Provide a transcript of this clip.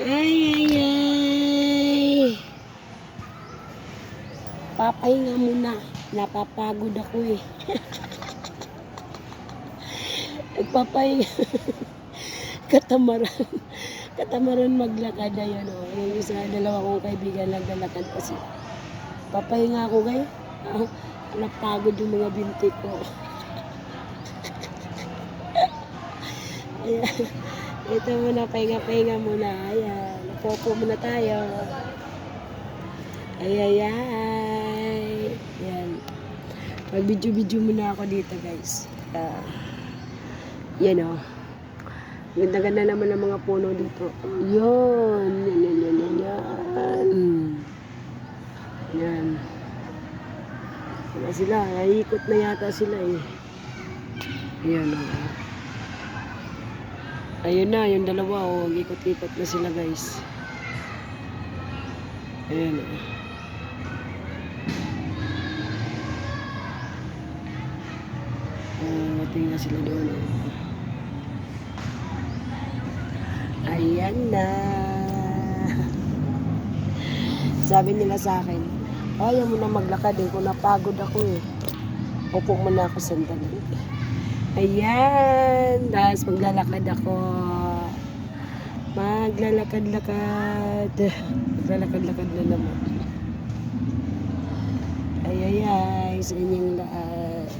Ay, ay, ay. Papahinga muna. Napapagod ako eh. Nagpapahinga. Katamaran. Katamaran maglakad na yun. Oh. Yung isa, dalawa kong kaibigan naglalakad pa sila. Papahinga ako guys. Ah, napagod yung mga binti ko. Ayan. Ito muna, pahinga-pahinga muna. Ayan. Popo muna tayo. Ay, ay, ay. Ayan. Mag-video-video muna ako dito, guys. Ah, yan, oh. Ganda-ganda naman ng mga puno dito. Yun. Yan, yan, yan, yan, yan. Yan. Wala sila. Naikot na yata sila, eh. Ayan, oh. Ayun na, yung dalawa, oh, ikot-ikot na sila, guys. Ayan. Oh, tingnan sila doon, oh. Ayan na. Sabi nila sa akin, ayaw mo na maglakad eh, kung napagod ako eh. Upo muna ako sandali. Ayan, tapos maglalakad ako. Maglalakad-lakad. Maglalakad-lakad na naman. Ay, ay, ay, sa inyong lahat.